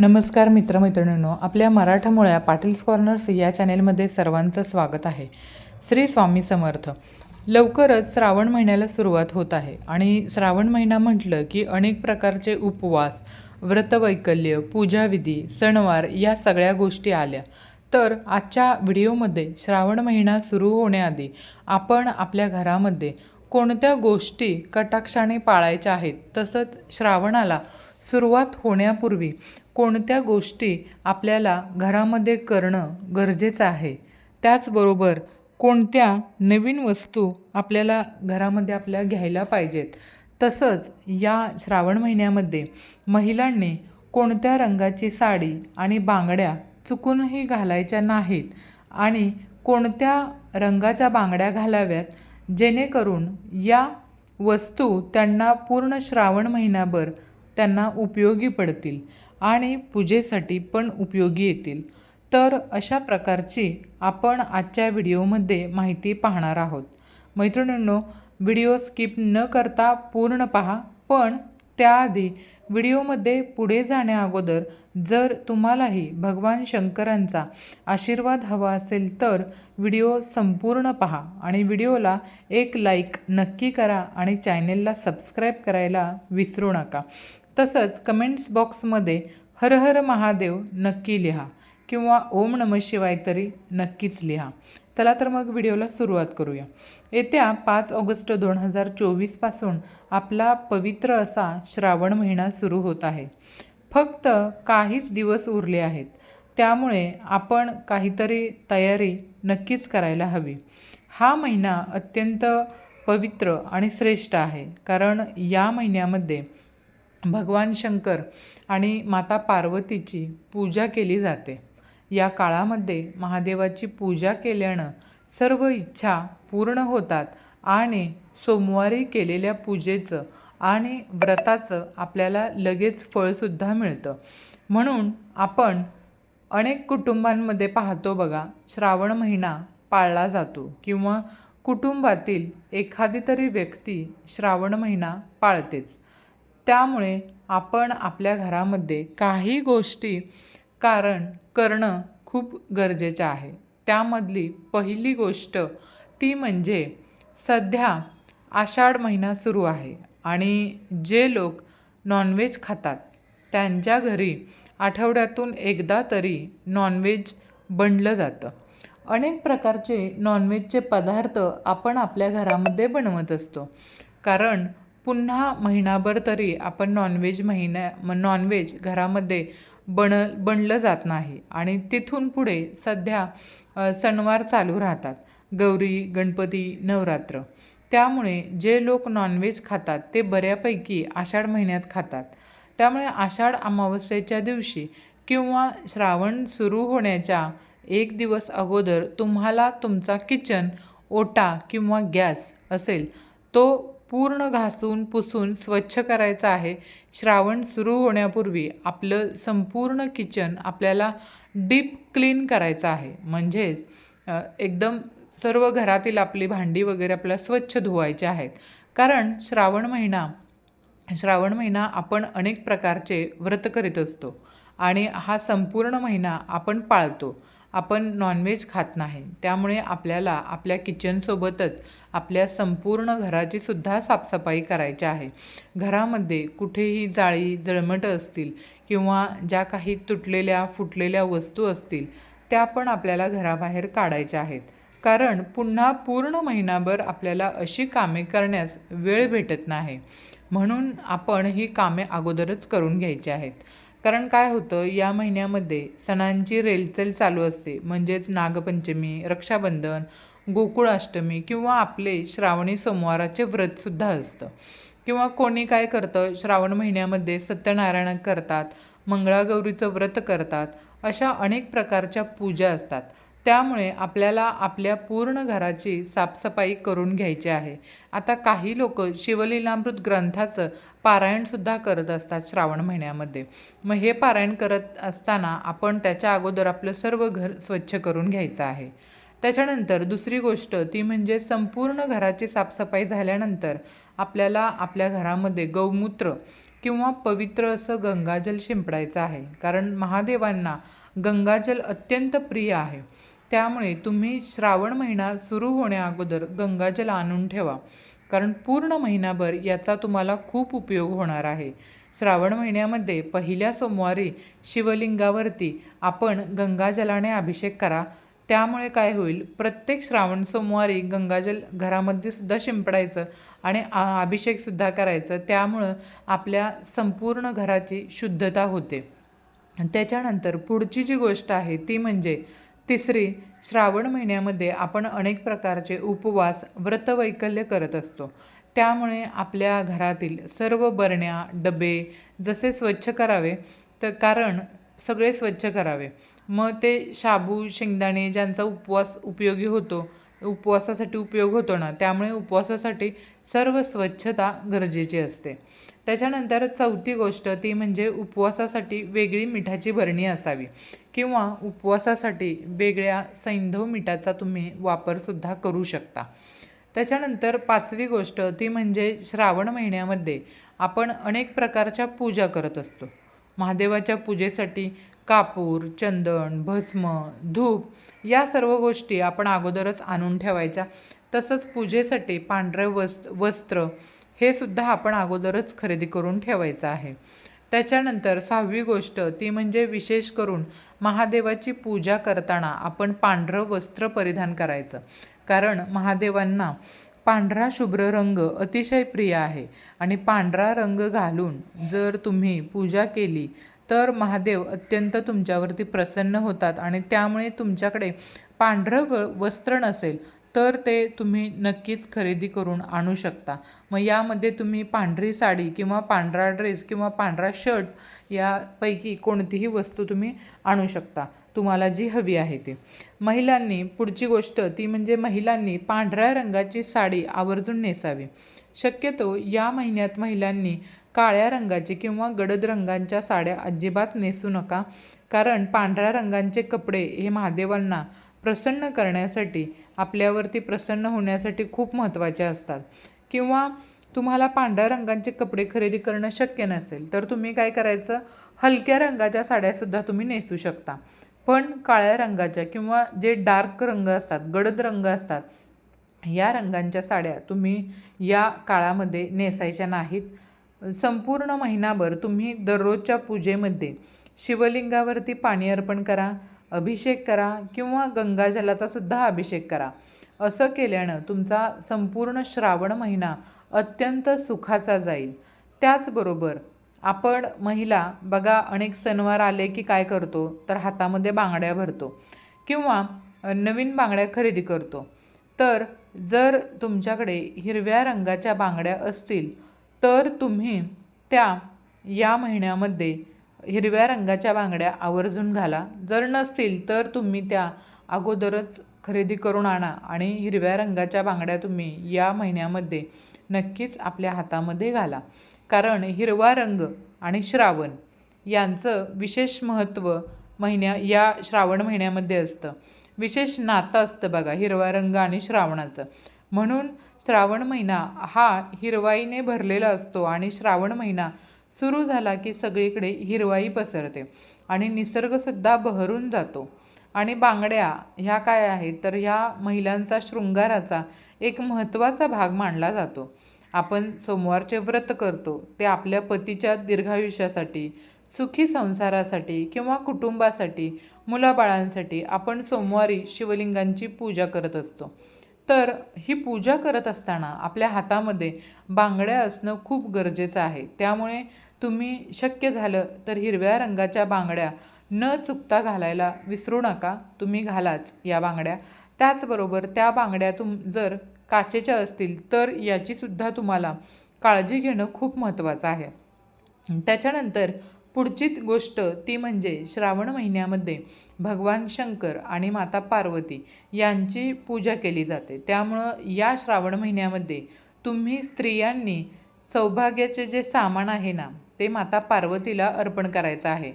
नमस्कार मित्रमैत्रिणींनो आपल्या मराठमोळ्या पाटील्स कॉर्नर्स या चॅनेलमध्ये सर्वांचं स्वागत आहे. श्री स्वामी समर्थ. लवकरच श्रावण महिन्याला सुरुवात होत आहे आणि श्रावण महिना म्हटलं की अनेक प्रकारचे उपवास व्रतवैकल्य पूजाविधी सणवार या सगळ्या गोष्टी आल्या. तर आजच्या व्हिडिओमध्ये श्रावण महिना सुरू होण्याआधी आपण आपल्या घरामध्ये कोणत्या गोष्टी कटाक्षाने पाळायच्या आहेत तसंच श्रावणाला सुरुवात होण्यापूर्वी कोणत्या गोष्टी आपल्याला घरामध्ये करणं गरजेचं आहे? त्याचबरोबर कोणत्या नवीन वस्तू आपल्याला घरामध्ये आपल्या घ्यायला पाहिजेत? तसंच या श्रावण महिन्यामध्ये महिलांनी कोणत्या रंगाची साडी आणि बांगड्या चुकूनही घालायच्या नाहीत आणि कोणत्या रंगाच्या बांगड्या घालाव्यात? जेणेकरून या वस्तू त्यांना पूर्ण श्रावण महिनाभर त्यांना उपयोगी पडतील. आणि पूजेसाठी पण उपयोगी येतील. तर अशा प्रकारची आपण आजच्या व्हिडिओमध्ये माहिती पाहणार आहोत. मैत्रिणींनो व्हिडिओ स्किप न करता पूर्ण पहा पण त्याआधी व्हिडिओमध्ये पुढे जाण्याअगोदर जर तुम्हालाही भगवान शंकरांचा आशीर्वाद हवा असेल तर व्हिडिओ संपूर्ण पहा आणि व्हिडिओला एक लाईक नक्की करा आणि चॅनेलला सबस्क्राईब करायला विसरू नका. तसंच कमेंट्स बॉक्समध्ये हर हर महादेव नक्की लिहा किंवा ओम नम शिवाय तरी नक्कीच लिहा. चला तर मग व्हिडिओला सुरुवात करूया. येत्या पाच ऑगस्ट दोन हजार चोवीसपासून आपला पवित्र असा श्रावण महिना सुरू होत आहे. फक्त काहीच दिवस उरले आहेत. त्यामुळे आपण काहीतरी तयारी नक्कीच करायला हवी. हा महिना अत्यंत पवित्र आणि श्रेष्ठ आहे. कारण या महिन्यामध्ये भगवान शंकर आणि माता पार्वतीची पूजा केली जाते. या काळामध्ये महादेवाची पूजा केल्यानं सर्व इच्छा पूर्ण होतात आणि सोमवारी केलेल्या पूजेचं आणि व्रताचं आपल्याला लगेच फळसुद्धा मिळतं. म्हणून आपण अनेक कुटुंबांमध्ये पाहतो बघा श्रावण महिना पाळला जातो किंवा कुटुंबातील एखादी तरी व्यक्ती श्रावण महिना पाळतेच. त्यामुळे आपण आपल्या घरामध्ये काही गोष्टी कारण करणं खूप गरजेचं आहे. त्यामधली पहिली गोष्ट ती म्हणजे सध्या आषाढ महिना सुरू आहे आणि जे लोक नॉनव्हेज खातात त्यांच्या घरी आठवड्यातून एकदा तरी नॉनव्हेज बनलं जातं. अनेक प्रकारचे नॉनव्हेजचे पदार्थ आपण आपल्या घरामध्ये बनवत असतो. कारण पुन्हा महिनाभर तरी आपण नॉनव्हेज महिन्या नॉनव्हेज घरामध्ये बण बनलं जात नाही. आणि तिथून पुढे सध्या सणवार चालू राहतात. गौरी गणपती नवरात्र. त्यामुळे जे लोक नॉनव्हेज खातात ते बऱ्यापैकी आषाढ महिन्यात खातात. त्यामुळे आषाढ अमावस्येच्या दिवशी किंवा श्रावण सुरू होण्याच्या एक दिवस अगोदर तुम्हाला तुमचा किचन ओटा किंवा गॅस असेल तो पूर्ण घासून पुसून स्वच्छ करायचं आहे. श्रावण सुरू होण्यापूर्वी आपलं संपूर्ण किचन आपल्याला डीप क्लीन करायचं आहे. म्हणजेच एकदम सर्व घरातील आपली भांडी वगैरे आपल्याला स्वच्छ धुवायचे आहेत. कारण श्रावण महिना श्रावण महिना आपण अनेक प्रकारचे व्रत करीत असतो आणि हा संपूर्ण महिना आपण पाळतो. आपण नॉनव्हेज खात नाही. त्यामुळे आपल्याला आपल्या किचनसोबतच आपल्या संपूर्ण घराची सुद्धा साफसफाई करायची आहे. घरामध्ये कुठेही जाळी जळमटं असतील किंवा ज्या काही तुटलेल्या फुटलेल्या वस्तू असतील त्या पण आपल्याला घराबाहेर काढायच्या आहेत. कारण पुन्हा पूर्ण महिनाभर आपल्याला अशी कामे करण्यास वेळ भेटत नाही. म्हणून आपण ही कामे अगोदरच करून घ्यायची आहेत. कारण काय होतं या महिन्यामध्ये सणांची रेलचेल चालू असते. म्हणजेच नागपंचमी रक्षाबंधन गोकुळाष्टमी किंवा आपले श्रावणी सोमवाराचे व्रतसुद्धा असतं. किंवा कोणी काय करतं श्रावण महिन्यामध्ये सत्यनारायण करतात मंगळागौरीचं व्रत करतात अशा अनेक प्रकारच्या पूजा असतात. त्यामुळे आपल्याला आपल्या पूर्ण घराची साफसफाई करून घ्यायची आहे. आता काही लोक शिवलीलामृत ग्रंथाचं पारायणसुद्धा करत असतात श्रावण महिन्यामध्ये. मग हे पारायण करत असताना आपण त्याच्या अगोदर आपलं सर्व घर स्वच्छ करून घ्यायचं आहे. त्याच्यानंतर दुसरी गोष्ट ती म्हणजे संपूर्ण घराची साफसफाई झाल्यानंतर आपल्याला आपल्या घरामध्ये गौमूत्र किंवा पवित्र असं गंगाजल शिंपडायचं आहे. कारण महादेवांना गंगाजल अत्यंत प्रिय आहे. त्यामुळे तुम्ही श्रावण महिना सुरू होण्याअगोदर गंगाजल आणून ठेवा. कारण पूर्ण महिनाभर याचा तुम्हाला खूप उपयोग होणार आहे. श्रावण महिन्यामध्ये पहिल्या सोमवारी शिवलिंगावरती आपण गंगाजलाने अभिषेक करा. त्यामुळे काय होईल? प्रत्येक श्रावण सोमवारी गंगाजल घरामध्ये सुद्धा शिंपडायचं आणि आ अभिषेकसुद्धा करायचं. त्यामुळं आपल्या संपूर्ण घराची शुद्धता होते. त्याच्यानंतर पुढची जी गोष्ट आहे ती म्हणजे तिसरी श्रावण महिन्यामध्ये आपण अनेक प्रकारचे उपवास व्रतवैकल्य करत असतो. त्यामुळे आपल्या घरातील सर्व बरण्या डबे जसे स्वच्छ करावे तर कारण सगळे स्वच्छ करावे. मग ते शाबू शेंगदाणे ज्यांचा उपवास उपयोगी होतो उपवासासाठी उपयोग होतो ना त्यामुळे उपवासासाठी सर्व स्वच्छता गरजेची असते. त्याच्यानंतर चौथी गोष्ट ती म्हणजे उपवासासाठी वेगळी मिठाची भरणी असावी. किंवा उपवासासाठी वेगळ्या सैंधव मिठाचा तुम्ही वापरसुद्धा करू शकता. त्याच्यानंतर पाचवी गोष्ट ती म्हणजे श्रावण महिन्यामध्ये आपण अनेक प्रकारच्या पूजा करत असतो. महादेवाच्या पूजेसाठी कापूर चंदन भस्म धूप या सर्व गोष्टी आपण अगोदरच आणून ठेवायच्या. तसंच पूजेसाठी पांढरे वस् वस्त्र हे सुद्धा आपण अगोदरच खरेदी करून ठेवायचं आहे. त्याच्यानंतर सहावी गोष्ट ती म्हणजे विशेष करून महादेवाची पूजा करताना आपण पांढरं वस्त्र परिधान करायचं. कारण महादेवांना पांढरा शुभ्र रंग अतिशय प्रिय आहे आणि पांढरा रंग घालून जर तुम्ही पूजा केली तर महादेव अत्यंत तुमच्यावरती प्रसन्न होतात आणि त्यामुळे तुमच्याकडे पांढरं व वस्त्र नसेल तर ते तुम्ही नक्कीच खरेदी करून आणू शकता. मग यामध्ये तुम्ही पांढरी साडी किंवा पांढरा ड्रेस किंवा पांढरा शर्ट यापैकी कोणतीही वस्तू तुम्ही आणू शकता. तुम्हाला जी हवी आहे ती. महिलांनी पुढची गोष्ट ती म्हणजे महिलांनी पांढऱ्या रंगाची साडी आवर्जून नेसावी. शक्यतो या महिन्यात महिलांनी काळ्या रंगाची किंवा गडद रंगांच्या साड्या अजिबात नेसू नका. कारण पांढऱ्या रंगांचे कपडे हे महादेवांना प्रसन्न करण्यासाठी आपल्यावरती प्रसन्न होण्यासाठी खूप महत्त्वाचे असतात. किंवा तुम्हाला पांढऱ्या रंगांचे कपडे खरेदी करणं शक्य नसेल तर तुम्ही काय करायचं? हलक्या रंगाच्या साड्यासुद्धा तुम्ही नेसू शकता. पण काळ्या रंगाच्या किंवा जे डार्क रंग असतात गडद रंग असतात या रंगांच्या साड्या तुम्ही या काळामध्ये नेसायच्या नाहीत. संपूर्ण महिनाभर तुम्ही दररोजच्या पूजेमध्ये शिवलिंगावरती पाणी अर्पण करा अभिषेक करा किंवा गंगाजलाचा सुद्धा अभिषेक करा. असं केल्यानं तुमचा संपूर्ण श्रावण महिना अत्यंत सुखाचा जाईल. त्याचबरोबर आपण महिला बघा अनेक सणवार आले की काय करतो? तर हातामध्ये बांगड्या भरतो किंवा नवीन बांगड्या खरेदी करतो. तर जर तुमच्याकडे हिरव्या रंगाच्या बांगड्या असतील तर तुम्ही त्या या महिन्यामध्ये हिरव्या रंगाच्या बांगड्या आवर्जून घाला. जर नसतील तर तुम्ही त्या अगोदरच खरेदी करून आणा आणि हिरव्या रंगाच्या बांगड्या तुम्ही या महिन्यामध्ये नक्कीच आपल्या हातामध्ये घाला. कारण हिरवा रंग आणि श्रावण यांचं विशेष महत्त्व महिन्या या श्रावण महिन्यामध्ये असतं. विशेष नातं असतं बघा हिरवा रंग आणि श्रावणाचं. म्हणून श्रावण महिना हा हिरवाईने भरलेला असतो आणि श्रावण महिना सुरू झाला की सगळीकडे हिरवाई पसरते आणि निसर्गसुद्धा बहरून जातो. आणि बांगड्या ह्या काय आहेत? तर ह्या महिलांचा शृंगाराचा एक महत्त्वाचा भाग मानला जातो. आपण सोमवारचे व्रत करतो ते आपल्या पतीच्या दीर्घायुष्यासाठी सुखी संसारासाठी किंवा कुटुंबासाठी मुलाबाळांसाठी आपण सोमवारी शिवलिंगांची पूजा करत असतो. तर ही पूजा करत असताना आपल्या हातामध्ये बांगड्या असणं खूप गरजेचं आहे. त्यामुळे तुम्ही शक्य झालं तर हिरव्या रंगाच्या बांगड्या न चुकता घालायला विसरू नका. तुम्ही घालाच या बांगड्या. त्याचबरोबर त्या बांगड्या तुम जर काचेच्या असतील तर याचीसुद्धा तुम्हाला काळजी घेणं खूप महत्त्वाचं आहे. त्याच्यानंतर पुढची गोष्ट ती म्हणजे श्रावण महिन्यामध्ये भगवान शंकर आणि माता पार्वती यांची पूजा केली जाते. त्यामुळं या श्रावण महिन्यामध्ये तुम्ही स्त्रियांनी सौभाग्याचे जे सामान आहे ना ते माता पार्वतीला अर्पण करायचं आहे.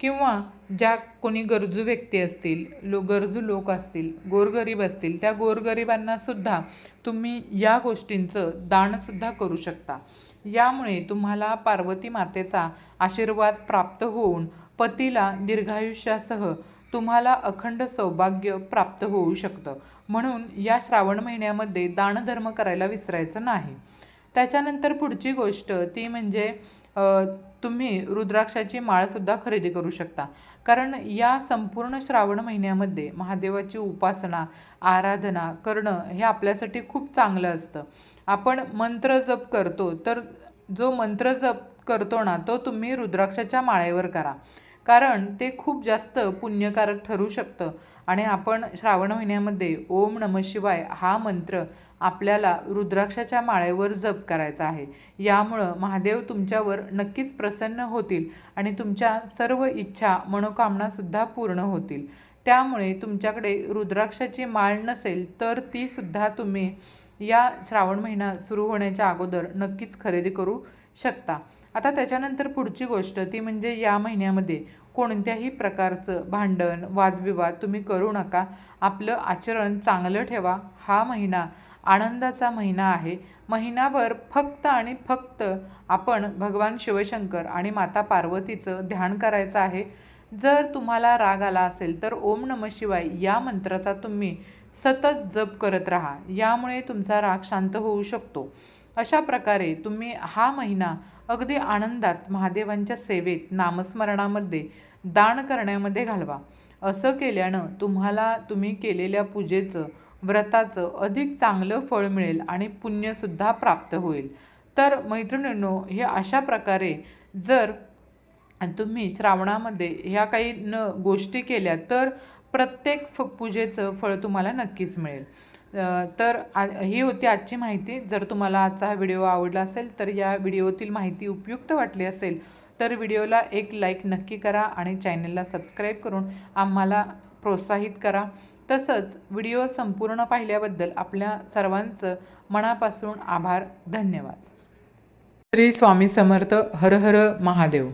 किंवा ज्या कोणी गरजू व्यक्ती असतील लो गरजू लोक असतील गोरगरीब असतील त्या गोरगरिबांनासुद्धा तुम्ही या गोष्टींचं दानसुद्धा करू शकता. यामुळे तुम्हाला पार्वती मातेचा आशीर्वाद प्राप्त होऊन पतीला दीर्घायुष्यासह तुम्हाला अखंड सौभाग्य प्राप्त होऊ शकतं. म्हणून या श्रावण महिन्यामध्ये दानधर्म करायला विसरायचं नाही. त्याच्यानंतर पुढची गोष्ट ती म्हणजे तुम्ही रुद्राक्षाची माळसुद्धा खरेदी करू शकता. कारण या संपूर्ण श्रावण महिन्यामध्ये महादेवाची उपासना आराधना करणं हे आपल्यासाठी खूप चांगलं असतं. आपण मंत्र जप करतो तर जो मंत्र जप करतो ना तो तुम्ही रुद्राक्षाच्या माळेवर करा. कारण ते खूप जास्त पुण्यकारक ठरू शकतं. आणि आपण श्रावण महिन्यामध्ये ओम नम शिवाय हा मंत्र आपल्याला रुद्राक्षाच्या माळेवर जप करायचा आहे. यामुळं महादेव तुमच्यावर नक्कीच प्रसन्न होतील आणि तुमच्या सर्व इच्छा मनोकामनासुद्धा पूर्ण होतील. त्यामुळे तुमच्याकडे रुद्राक्षाची माळ नसेल तर तीसुद्धा तुम्ही या श्रावण महिना सुरू होण्याच्या अगोदर नक्कीच खरेदी करू शकता. आता त्याच्यानंतर पुढची गोष्ट ती म्हणजे या महिन्यामध्ये कोणत्याही प्रकारचं भांडण वादविवाद तुम्ही करू नका. आपलं आचरण चांगलं ठेवा. हा महिना आनंदाचा महिना आहे. महिनाभर फक्त आणि फक्त आपण भगवान शिवशंकर आणि माता पार्वतीचं ध्यान करायचं आहे. जर तुम्हाला राग आला असेल तर ओम नम शिवाय या मंत्राचा तुम्ही सतत जप करत राहा. यामुळे तुमचा राग शांत होऊ शकतो. अशा प्रकारे तुम्ही हा महिना अगदी आनंदात महादेवांच्या सेवेत नामस्मरणामध्ये दान करण्यामध्ये घालवा. असं केल्यानं तुम्हाला तुम्ही केलेल्या पूजेचं व्रताचं अधिक चांगलं फळ मिळेल आणि पुण्यसुद्धा प्राप्त होईल. तर मैत्रिणींनो हे अशा प्रकारे जर तुम्ही श्रावणामध्ये ह्या काही न गोष्टी केल्या तर प्रत्येक फ पूजेचं फळ तुम्हाला नक्कीच मिळेल. तर आ ही होती आजची माहिती. जर तुम्हाला आजचा हा व्हिडिओ आवडला असेल तर या व्हिडिओतील माहिती उपयुक्त वाटली असेल तर व्हिडिओला एक लाईक नक्की करा आणि चॅनलला सबस्क्राईब करून आम्हाला प्रोत्साहित करा. तसंच व्हिडिओ संपूर्ण पाहिल्याबद्दल आपल्या सर्वांचं मनापासून आभार. धन्यवाद. श्री स्वामी समर्थ हर हर महादेव.